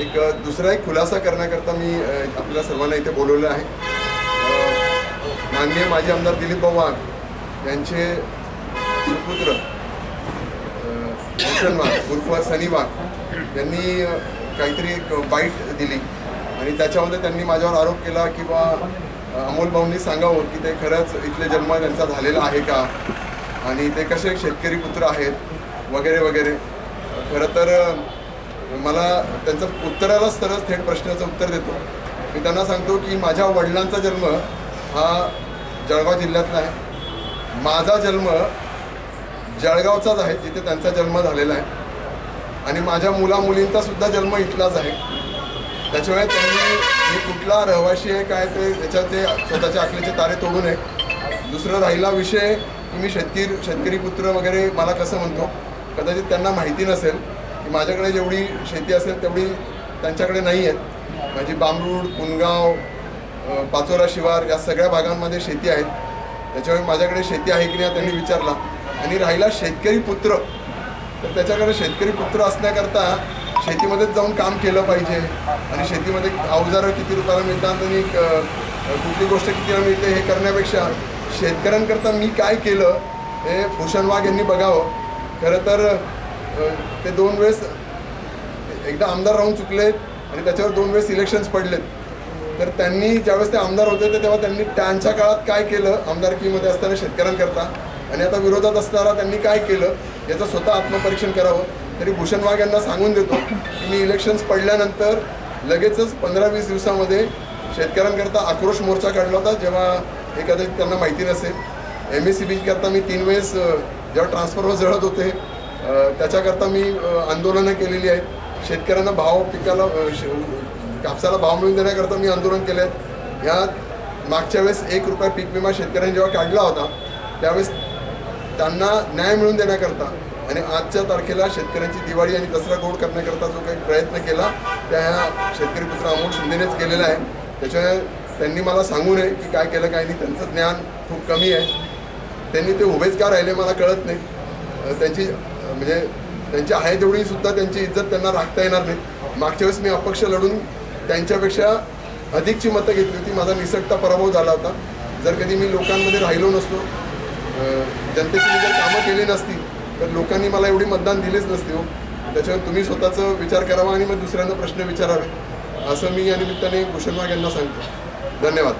एक दुसरा एक खुलासा करण्याकरता मी आपल्या सर्वांना इथे बोलवलं आहे. माननीय माजी आमदार दिलीप पवार वाघ यांचे सुपुत्र भूषण वाघ उर्फ सनी वाघ यांनी काहीतरी एक बाईट दिली. आणि त्याच्यामध्ये त्यांनी माझ्यावर आरोप केला की बा अमोल भाऊंनी सांगावं की ते खरंच इथले जन्म त्यांचा झालेला आहे का? आणि ते कसे शेतकरी पुत्र आहेत? वगैरे वगैरे. खरं तर मला त्यांचं उत्तरालाच तरच थेट प्रश्नाचं उत्तर देतो. मी त्यांना सांगतो की माझ्या वडिलांचा जन्म हा जळगाव जिल्ह्यातला आहे. माझा जन्म जळगावचाच आहे जिथे त्यांचा जन्म झालेला आहे. आणि माझ्या मुला मुलींचा सुद्धा जन्म इथलाच आहे. त्याच्यामुळे त्यांनी मी कुठला रहिवाशी आहे काय ते त्याच्यात ते स्वतःच्या आखलीचे तारे तोडू नये. दुसरं राहिला विषय की मी शेतकरी शेतकरी पुत्र वगैरे मला कसं म्हणतो? कदाचित त्यांना माहिती नसेल. की माझ्याकडे जेवढी शेती असेल तेवढी त्यांच्याकडे नाही आहेत. माझी बांबरूड पुनगाव पाचोरा शिवार या सगळ्या भागांमध्ये शेती आहेत. त्याच्यामुळे माझ्याकडे शेती आहे की नाही त्यांनी विचारला. आणि राहिला शेतकरी पुत्र. तर त्याच्याकडे शेतकरी पुत्र असण्याकरता शेतीमध्येच जाऊन काम केलं पाहिजे. आणि शेतीमध्ये अवजारं किती रुपयाला मिळतात आणि क- कुठली गोष्ट कितीला मिळते हे करण्यापेक्षा शेतकऱ्यांकरता मी काय केलं हे भूषण वाघ यांनी बघावं. खरं तर ते दोन वेळेस एकदा आमदार राहून चुकलेत आणि त्याच्यावर दोन वेळेस इलेक्शन्स पडलेत. तर त्यांनी ज्यावेळेस ते आमदार होते ते तेव्हा त्यांनी त्यांच्या काळात काय केलं? आमदारकीमध्ये असताना शेतकऱ्यांकरता. आणि आता विरोधात असताना त्यांनी काय केलं? याचं स्वतः आत्मपरीक्षण करावं. तरी भूषण वाघ यांना सांगून देतो की मी इलेक्शन्स पडल्यानंतर लगेचच पंधरा वीस दिवसामध्ये शेतकऱ्यांकरता आक्रोश मोर्चा काढला होता जेव्हा हे त्यांना माहिती नसेल. एम एस सी बीकरता मी तीन वेळेस जेव्हा ट्रान्सफरवर जळत होते त्याच्याकरता मी आंदोलनं केलेली आहेत. शेतकऱ्यांना भाव पिकाला कापसाला भाव मिळून देण्याकरता मी आंदोलन केले आहेत. ह्या मागच्या वेळेस एक रुपया पीक विमा शेतकऱ्यांनी जेव्हा काढला होता त्यावेळेस त्यांना न्याय मिळवून देण्याकरता आणि आजच्या तारखेला शेतकऱ्यांची दिवाळी आणि दसरा गोड करण्याकरता जो काही प्रयत्न केला त्या ह्या शेतकरी पुत्र अमोल शिंदेनेच केलेला आहे. त्याच्यामुळे त्यांनी मला सांगू नये की काय केलं काय नाही. त्यांचं ज्ञान खूप कमी आहे. त्यांनी ते उभेच का राहिले मला कळत नाही. त्यांची म्हणजे त्यांची आहे तेवढी सुद्धा त्यांची इज्जत त्यांना राखता येणार नाही. मागच्या वेळेस मी अपक्ष लढून त्यांच्यापेक्षा अधिकची मतं घेतली होती. माझा निसटता पराभव झाला होता. जर कधी मी लोकांमध्ये राहिलो नसतो जनतेची मी जर कामं केली नसती तर लोकांनी मला एवढी मतदान दिलीच नसती हो. त्याच्यावर तुम्ही स्वतःचा विचार करावा आणि मग दुसऱ्यांना प्रश्न विचारावे. असं मी या निमित्ताने भूषण वाघ यांना सांगतो. धन्यवाद.